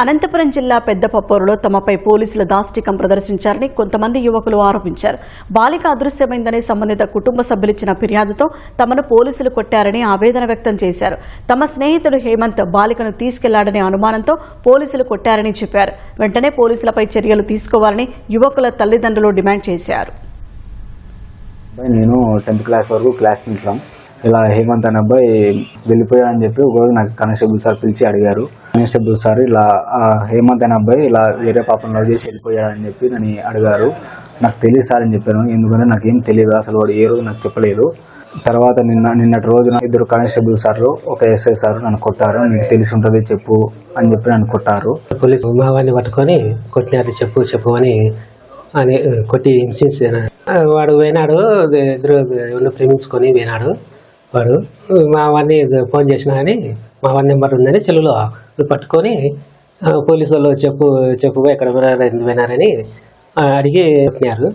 అనంతపురం జిల్లా పెద్దపప్పూరులో తమపై పోలీసులు దాష్టికం ప్రదర్శించారని కొంతమంది యువకులు ఆరోపించారు. బాలిక అదృశ్యమైందని సంబంధిత కుటుంబ సభ్యులిచ్చిన ఫిర్యాదుతో తమను పోలీసులు కొట్టారని ఆవేదన వ్యక్తం చేశారు. తమ స్నేహితుడు హేమంత్ బాలికను తీసుకెళ్ళాడనే అనుమానంతో పోలీసులు కొట్టారని చెప్పారు. వెంటనే పోలీసులపై చర్యలు తీసుకోవాలని యువకుల తల్లిదండ్రులు డిమాండ్ చేశారు. నేను టెన్త్ క్లాస్ వరకు క్లాస్మేట్లం ఇలా హేమంత్ అనే అబ్బాయి వెళ్ళిపోయాడని చెప్పి ఒకరోజు నాకు కానిస్టేబుల్ సార్ పిలిచి అడిగారు. కానిస్టేబుల్ సార్ ఇలా హేమంత్ అనే అబ్బాయి ఇలా వేరే పాపను లవ్ చేసి వెళ్ళిపోయాడని చెప్పి నన్ను అడిగారు. నాకు తెలియదు సార్ అని చెప్పాను. ఎందుకంటే నాకు ఏం తెలియదు. అసలు వాడు ఏ రోజు నాకు చెప్పలేదు. తర్వాత నిన్న నిన్నటి రోజున ఇద్దరు కానిస్టేబుల్ సార్ ఒక ఎస్ఐ సార్ నన్ను కొట్టారు. నీకు తెలిసి ఉంటుంది చెప్పు అని చెప్పి నన్ను కొట్టారు. పోలీసు మా పట్టుకొని కొట్టినారు చెప్పు చెప్పు అని అని కొట్టి హింసించారు. వాడు పోయినాడు. ఇద్దరు ఎవరు ప్రేమించుకొని పోయినాడు. వాడు మా వాడిని ఫోన్ చేసినా అని మా వాడి నెంబర్ ఉందని చెల్లులో పట్టుకొని పోలీసు వాళ్ళు చెప్పు చెప్పుగా ఎక్కడ పోయినారని అడిగి చెప్పినారు.